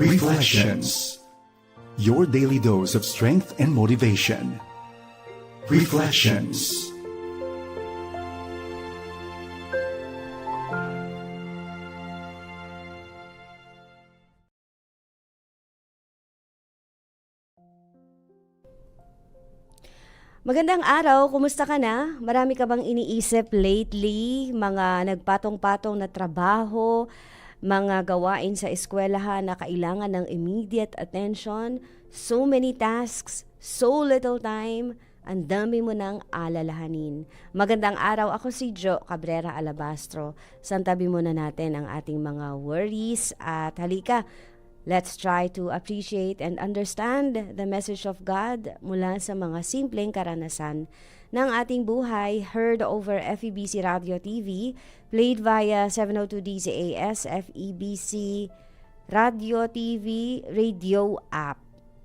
Reflections. Your daily dose of strength and motivation. Reflections. Magandang araw, kumusta ka na? Marami ka bang iniisip lately? Mga nagpatong-patong na trabaho, mga gawain sa eskwelahan na kailangan ng immediate attention, so many tasks, so little time, ang dami mo nang alalahanin. Magandang araw, ako si Jo Cabrera Alabastro. Santabi muna natin ang ating mga worries at halika, Let's try to appreciate and understand the message of God mula sa mga simpleng karanasan ng ating buhay heard over FEBC Radio TV, played via 702 DZAS, FEBC Radio TV radio app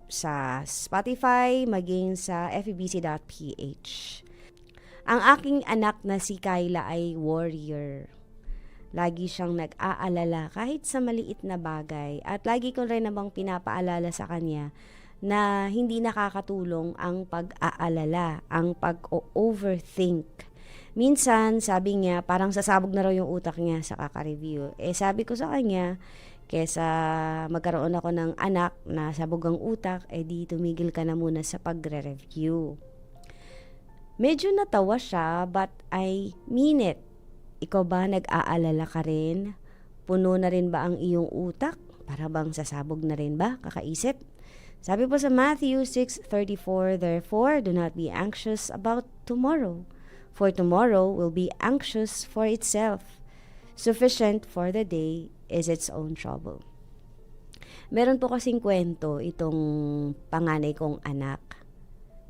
sa Spotify maging sa febc.ph. Ang aking anak na si Kyla ay warrior. Lagi siyang nag-aalala kahit sa maliit na bagay at lagi ko rin namang pinapaalala sa kanya na hindi nakakatulong ang pag-aalala, ang pag-overthink. Minsan, sabi niya, parang sasabog na raw yung utak niya sa kaka-review. Eh, sabi ko sa kanya, kesa magkaroon ako ng anak na sabog ang utak, eh di tumigil ka na muna sa pagre-review. Medyo natawa siya, but I mean it. Ikaw ba nag-aalala ka rin? Puno na rin ba ang iyong utak? Para bang sasabog na rin ba? Kakaisip? Sabi po sa Matthew 6.34, Therefore, do not be anxious about tomorrow, for tomorrow will be anxious for itself. Sufficient for the day is its own trouble. Meron po kasing kwento itong panganay kong anak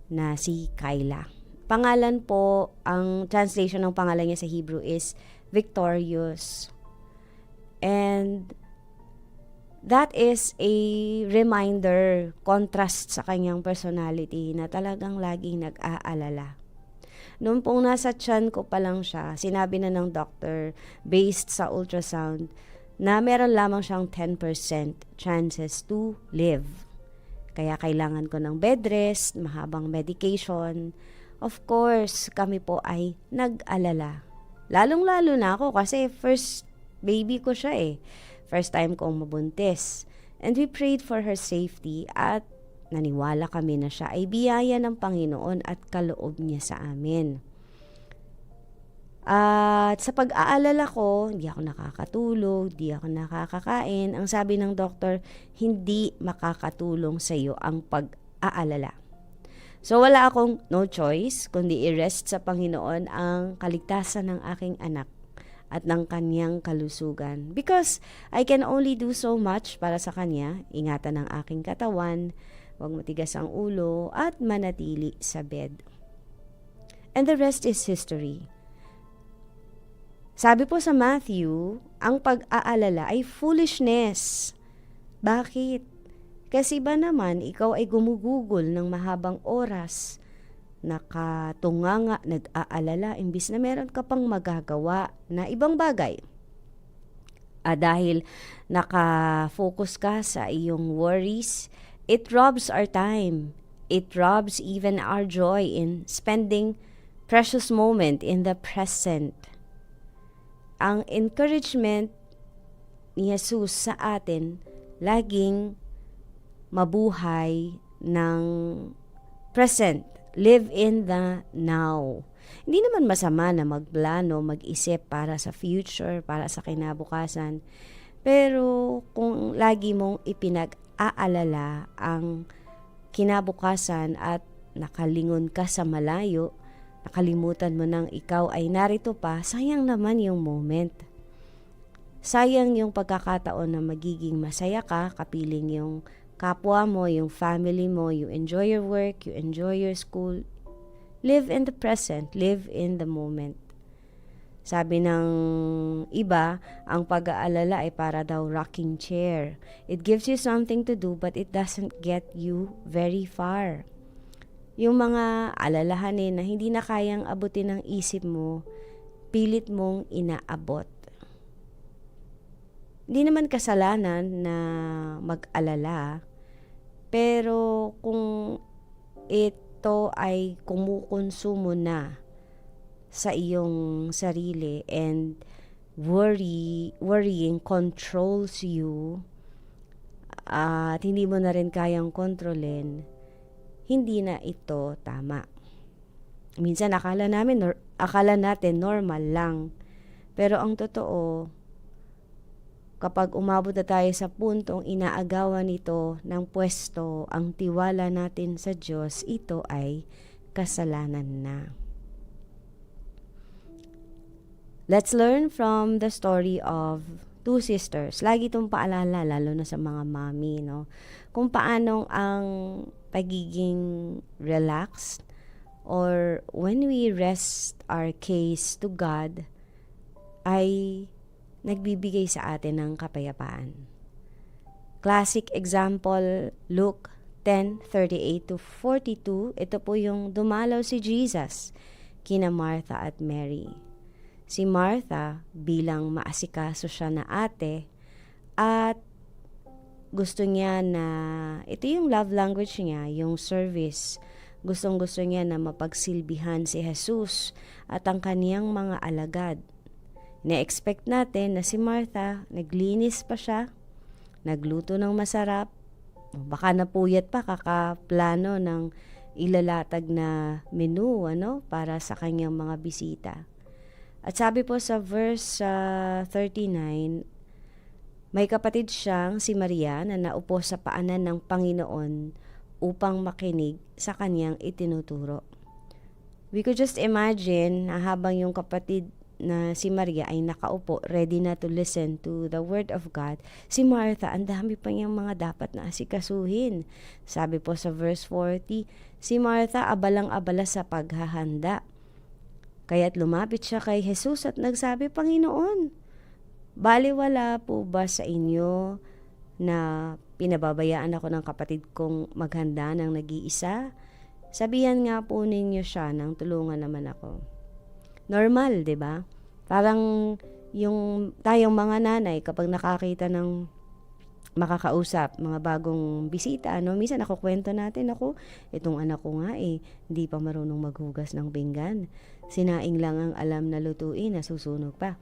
na si Kyla pangalan po, ang translation ng pangalan niya sa Hebrew is victorious. And that is a reminder, contrast sa kanyang personality na talagang laging nag-aalala. Noong pong nasa tiyan ko pa lang siya, sinabi na ng doctor, based sa ultrasound, na meron lamang siyang 10% chances to live. Kaya kailangan ko ng bed rest, mahabang medication, of course, kami po ay nag-alala. Lalong-lalo na ako kasi first baby ko siya eh. First time kong mabuntis. And we prayed for her safety at naniwala kami na siya ay biyaya ng Panginoon at kaloob niya sa amin. At sa pag-aalala ko, hindi ako nakakatulog, hindi ako nakakakain. Ang sabi ng doktor, hindi makakatulong sa iyo ang pag-aalala. So wala akong no choice kundi i-rest sa Panginoon ang kaligtasan ng aking anak at ng kanyang kalusugan. Because I can only do so much para sa kanya, ingatan ang aking katawan, huwag matigas ang ulo, at manatili sa bed. And the rest is history. Sabi po sa Matthew, ang pag-aalala ay foolishness. Bakit? Kasi ba naman, ikaw ay gumugugol ng mahabang oras, nakatunganga, nag-aalala, imbis na meron ka pang magagawa na ibang bagay. Ah, dahil nakafocus ka sa iyong worries, it robs our time. It robs even our joy in spending precious moment in the present. Ang encouragement ni Jesus sa atin, laging mabuhay ng present. Live in the now. Hindi naman masama na magplano, mag-isip para sa future, para sa kinabukasan. Pero kung lagi mong ipinag-aalala ang kinabukasan at nakalingon ka sa malayo, nakalimutan mo nang ikaw ay narito pa, sayang naman yung moment. Sayang yung pagkakataon na magiging masaya ka, kapiling yung kapwa mo, yung family mo, you enjoy your work, you enjoy your school. Live in the present, live in the moment. Sabi ng iba, ang pag-aalala ay para daw rocking chair. It gives you something to do but it doesn't get you very far. Yung mga alalahanin na hindi na kayang abutin ng isip mo, pilit mong inaabot. Hindi naman kasalanan na mag-alala, pero kung ito ay kumukonsumo na sa iyong sarili and worry, worrying controls you at hindi mo na rin kayang kontrolin, hindi na ito tama. Minsan akala namin akala natin normal lang. Pero ang totoo, kapag umabot na tayo sa puntong inaagawan ito ng pwesto ang tiwala natin sa Diyos, ito ay kasalanan na. Let's learn from the story of two sisters. Lagi itong paalala, lalo na sa mga mami, no? Kung paanong ang pagiging relaxed or when we rest our case to God ay nagbibigay sa atin ng kapayapaan. Classic example, Luke 10:38 to 42. Ito po yung dumalaw si Jesus kina Martha at Mary. Si Martha bilang maasikaso siya na ate at gusto niya na ito yung love language niya, yung service. Gustong gusto niya na mapagsilbihan si Jesus at ang kaniyang mga alagad. Na-expect natin na si Martha, naglinis pa siya, nagluto ng masarap, baka napuyat pa kakaplano ng ilalatag na menu ano para sa kanyang mga bisita. At sabi po sa verse ah, 39, may kapatid siyang si Maria na naupo sa paanan ng Panginoon upang makinig sa kanyang itinuturo. We could just imagine na habang yung kapatid na si Maria ay nakaupo, ready na to listen to the Word of God, si Martha, ang dami pa niyang mga dapat na asikasuhin. Sabi po sa verse 40, si Martha abalang-abala sa paghahanda. Kaya't lumapit siya kay Jesus at nagsabi, Panginoon, baliwala po ba sa inyo na pinababayaan ako ng kapatid kong maghanda ng nag-iisa? Sabihan nga po ninyo siya nang tulungan naman ako. Normal, 'di ba? Parang yung tayong mga nanay kapag nakakita ng makakausap, mga bagong bisita, no? Minsan ako kwento natin, ako, itong anak ko nga eh, hindi pa marunong maghugas ng pinggan. Sinaing lang ang alam na lutuin, nasusunog pa.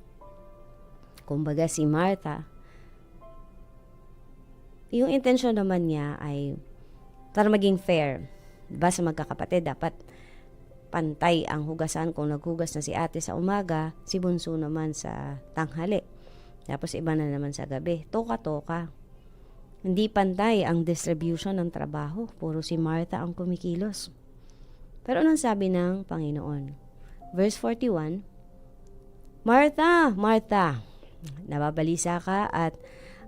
Kumbaga si Martha, yung intensyon naman niya ay para maging fair. Diba sa magkakapatid, dapat pantay ang hugasan kung naghugas na si ate sa umaga, si bunso naman sa tanghali. Tapos iba na naman sa gabi. Toka-toka. Hindi pantay ang distribution ng trabaho. Puro si Martha ang kumikilos. Pero anong sabi ng Panginoon? Verse 41, Martha, Martha, nababalisa ka at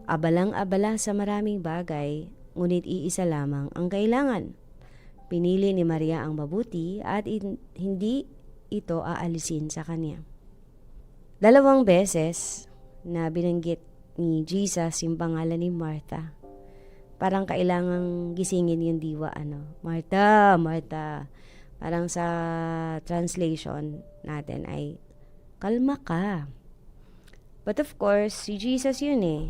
abalang-abala sa maraming bagay, ngunit iisa lamang ang kailangan. Pinili ni Maria ang mabuti at in- hindi ito aalisin sa kanya. Dalawang beses na binanggit ni Jesus yung pangalan ni Martha. Parang kailangang gisingin yung diwa, ano, Martha, Martha. Parang sa translation natin ay, kalma ka. But of course, si Jesus yun eh.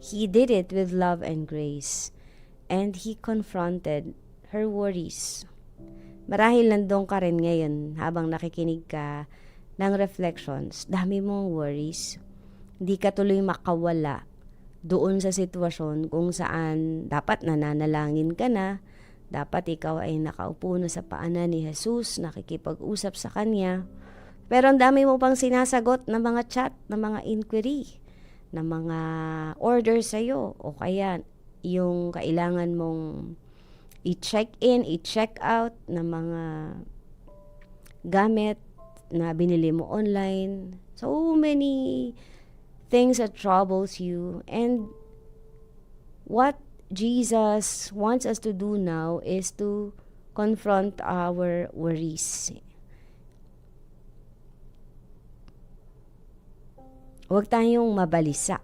He did it with love and grace. And he confronted her worries. Marahil nandun ka rin ngayon habang nakikinig ka ng reflections. Dami mong worries. Hindi ka tuloy makawala doon sa sitwasyon kung saan dapat nananalangin ka na, dapat ikaw ay nakaupo na sa paanan ni Jesus, nakikipag-usap sa Kanya. Pero ang dami mo pang sinasagot ng mga chat, ng mga inquiry, ng mga order sa'yo, o kaya yung kailangan mong i-check in, i-check out ng mga gamit na binili mo online. So many things that troubles you and what Jesus wants us to do now is to confront our worries. Huwag tayong mabalisa.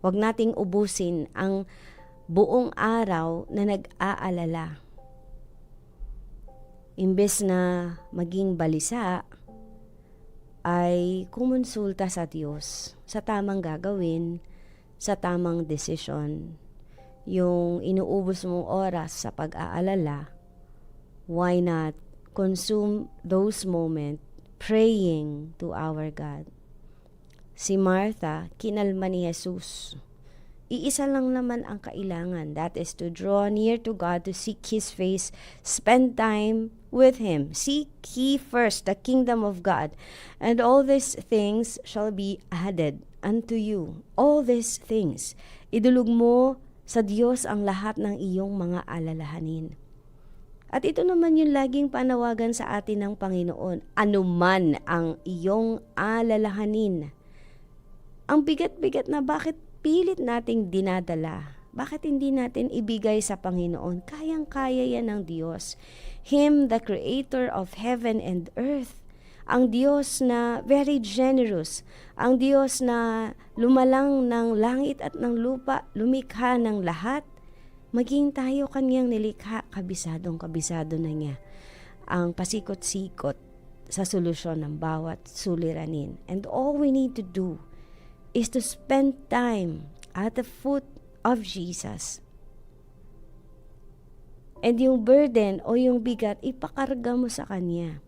Huwag nating ubusin ang buong araw na nag-aalala. Imbes na maging balisa, ay kumonsulta sa Diyos sa tamang gagawin sa tamang desisyon. Yung inuubos mong oras sa pag-aalala, why not consume those moments praying to our God? Si Martha, kinalma ni Jesus. Iisa lang naman ang kailangan. That is to draw near to God, to seek His face, spend time with Him. Seek ye first the kingdom of God, and all these things shall be added unto you. All these things. Idulog mo sa Diyos ang lahat ng iyong mga alalahanin. At ito naman yung laging panawagan sa atin ng Panginoon. Anuman ang iyong alalahanin. Ang bigat-bigat na bakit pilit nating dinadala? Bakit hindi natin ibigay sa Panginoon? Kayang-kaya yan ng Diyos. Him, the creator of heaven and earth. Ang Diyos na very generous. Ang Diyos na lumalang ng langit at ng lupa, lumikha ng lahat. Maging tayo kanyang nilikha, kabisadong kabisado na niya. Ang pasikot-sikot sa solusyon ng bawat suliranin. And all we need to do is to spend time at the foot of Jesus. And yung burden o yung bigat, ipakarga mo sa Kanya.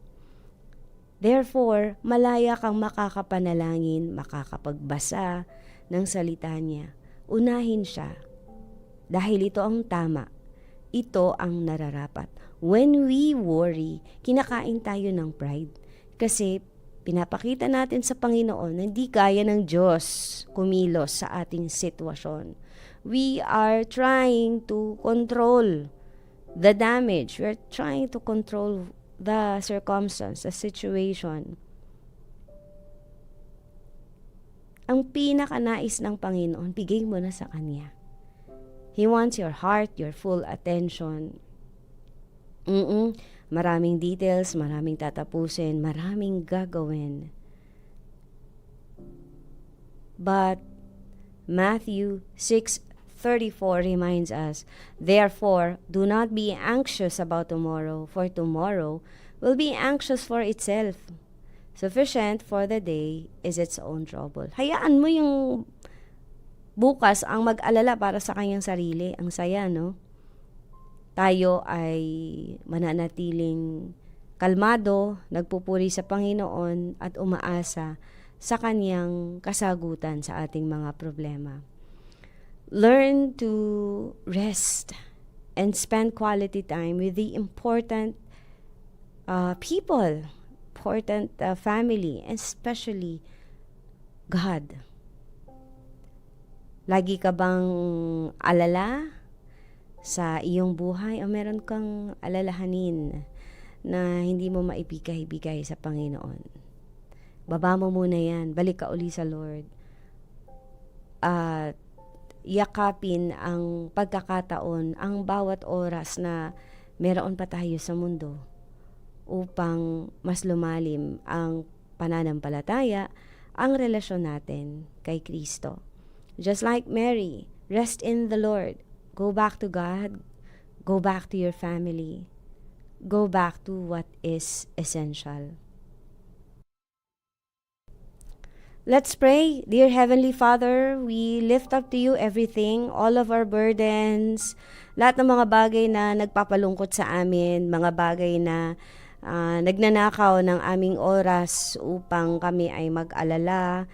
Therefore, malaya kang makakapanalangin, makakapagbasa ng salita niya. Unahin siya. Dahil ito ang tama. Ito ang nararapat. When we worry, kinakain tayo ng pride. Kasi pinapakita natin sa Panginoon na hindi kaya ng Diyos kumilos sa ating sitwasyon. We are trying to control the damage. We're trying to control the circumstance, the situation. Ang pinakanais ng Panginoon, bigay mo na sa Kanya. He wants your heart, your full attention. Mm-mm. Maraming details, maraming tatapusin, maraming gagawin. But Matthew 6:34 reminds us, Therefore, do not be anxious about tomorrow, for tomorrow will be anxious for itself. Sufficient for the day is its own trouble. Hayaan mo yung bukas ang mag-alala para sa kanyang sarili. Ang saya, no? Tayo ay mananatiling kalmado, nagpupuri sa Panginoon at umaasa sa kanyang kasagutan sa ating mga problema. Learn to rest and spend quality time with the important uh, people, important uh, family, especially God. Lagi ka bang alala sa iyong buhay o meron kang alalahanin na hindi mo maibigay-bigay sa Panginoon? Baba mo muna yan. Balik ka uli sa Lord. At yakapin ang pagkakataon, ang bawat oras na meron pa tayo sa mundo upang mas lumalim ang pananampalataya, ang relasyon natin kay Kristo. Just like Mary, rest in the Lord. Go back to God. Go back to your family. Go back to what is essential. Let's pray. Dear Heavenly Father, we lift up to you everything, all of our burdens, lahat ng mga bagay na nagpapalungkot sa amin, mga bagay na ah, nagnanakaw ng aming oras upang kami ay mag-alala,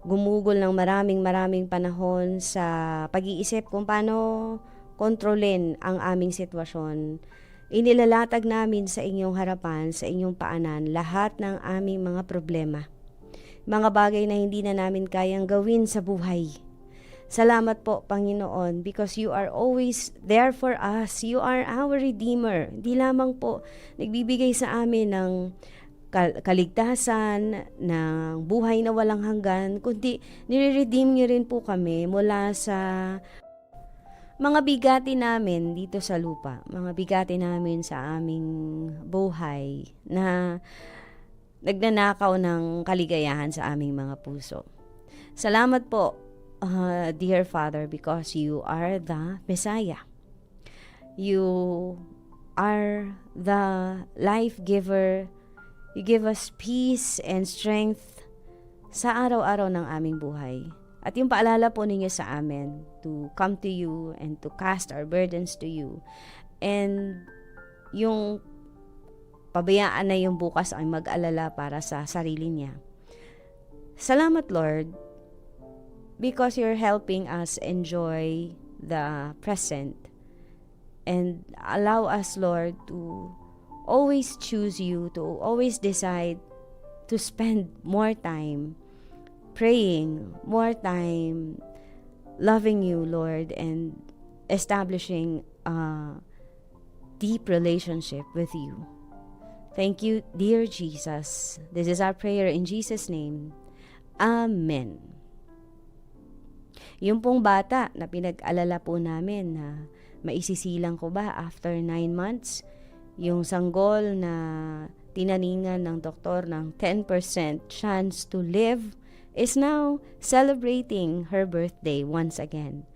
gumugol ng maraming maraming panahon sa pag-iisip kung paano kontrolin ang aming sitwasyon. Inilalatag namin sa inyong harapan, sa inyong paanan, lahat ng aming mga problema. Mga bagay na hindi na namin kayang gawin sa buhay. Salamat po, Panginoon, because you are always there for us. You are our Redeemer. Hindi lamang po nagbibigay sa amin ng kaligtasan, ng buhay na walang hanggan, kundi nire-redeem niyo rin po kami mula sa mga bigati namin dito sa lupa, mga bigati namin sa aming buhay na nagnanakaw ng kaligayahan sa aming mga puso. Salamat po, uh, dear Father, because you are the Messiah. You are the life giver. You give us peace and strength sa araw-araw ng aming buhay. At yung paalala po ninyo sa amin to come to you and to cast our burdens to you. And yung pabayaan na yung bukas ay mag-alala para sa sarili niya. Salamat Lord because you're helping us enjoy the present and allow us Lord to always choose you to always decide to spend more time praying, more time loving you, Lord, and establishing a deep relationship with you. Thank you, dear Jesus. This is our prayer in Jesus' name. Amen. Yung pong bata na pinag-alala po namin na maisisilang ko ba after 9 months, yung sanggol na tinaningan ng doktor ng 10% chance to live is now celebrating her birthday once again.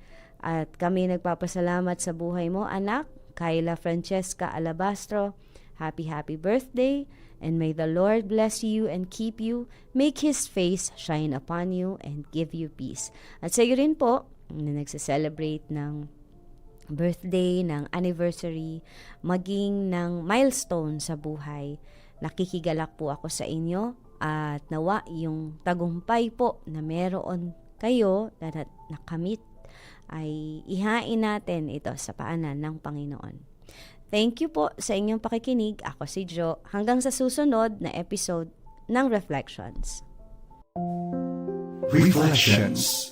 At kami nagpapasalamat sa buhay mo, anak, Kyla Francesca Alabastro. Happy, happy birthday. And may the Lord bless you and keep you, make His face shine upon you, and give you peace. At sa iyo rin po, na nagse-celebrate ng birthday, ng anniversary, maging ng milestone sa buhay. Nakikigalak po ako sa inyo at nawa yung tagumpay po na meron kayo na na- nakamit ay ihain natin ito sa paanan ng Panginoon. Thank you po sa inyong pakikinig. Ako si Jo. Hanggang sa susunod na episode ng Reflections. Reflections.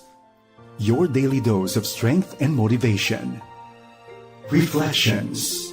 Your daily dose of strength and motivation. Reflections.